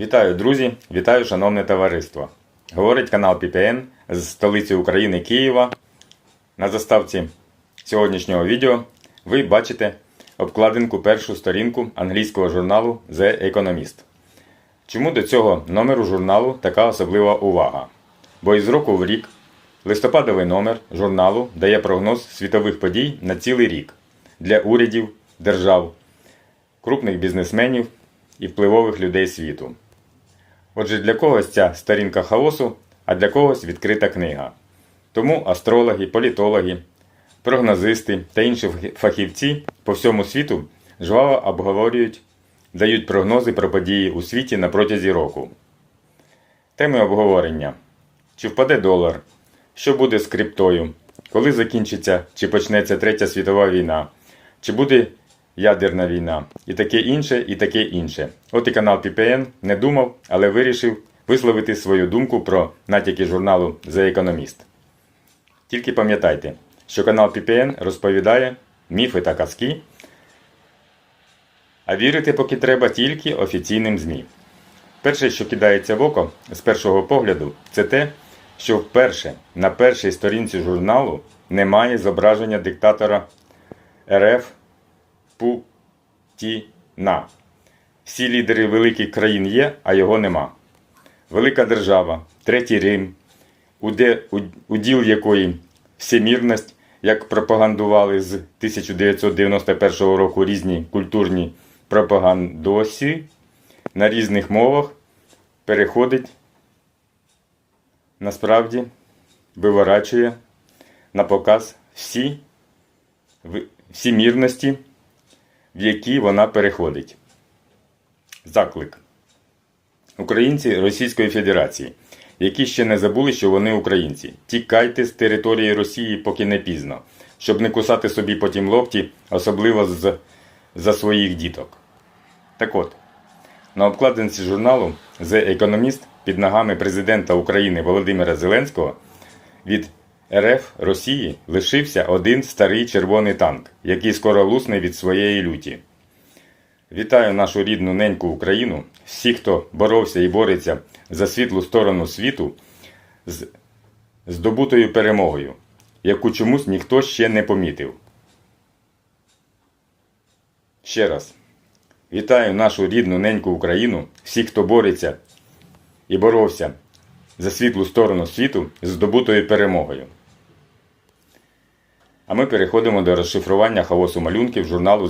Вітаю, друзі! Вітаю, шановне товариство! Говорить канал PPN з столиці України Києва. На заставці сьогоднішнього відео ви бачите обкладинку першу сторінку англійського журналу The Economist. Чому до цього номеру журналу така особлива увага? Бо із року в рік листопадовий номер журналу дає прогноз світових подій на цілий рік для урядів, держав, крупних бізнесменів і впливових людей світу. Отже, для когось ця сторінка хаосу, а для когось відкрита книга. Тому астрологи, політологи, прогнозисти та інші фахівці по всьому світу жваво обговорюють, дають прогнози про події у світі на протязі року. Теми обговорення: чи впаде долар, що буде з криптою, коли закінчиться чи почнеться Третя світова війна, чи буде ядерна війна, і таке інше, і таке інше. От і канал PPN не думав, але вирішив висловити свою думку про натяки журналу The Economist. Тільки пам'ятайте, що канал PPN розповідає міфи та казки, а вірити поки треба тільки офіційним ЗМІ. Перше, що кидається в око з першого погляду, це те, що вперше на першій сторінці журналу немає зображення диктатора РФ Путіна. Всі лідери великих країн є, а його нема. Велика держава, Третій Рим, уділ якої всемірність, як пропагандували з 1991 року різні культурні пропагандосі на різних мовах, переходить насправді виворачує на показ всі всімірності, в які вона переходить. Заклик. Українці Російської Федерації, які ще не забули, що вони українці. Тікайте з території Росії, поки не пізно, щоб не кусати собі потім локті, особливо з, за своїх діток. Так от, на обкладинці журналу The Economist під ногами президента України Володимира Зеленського від РФ Росії лишився один старий червоний танк, який скоро лусне від своєї люті. Вітаю нашу рідну неньку Україну, всіх, хто боровся і бореться за світлу сторону світу з здобутою перемогою, яку чомусь ніхто ще не помітив. Ще раз. Вітаю нашу рідну неньку Україну, всіх, хто бореться і боровся за світлу сторону світу з здобутою перемогою. А ми переходимо до розшифрування хаосу малюнків журналу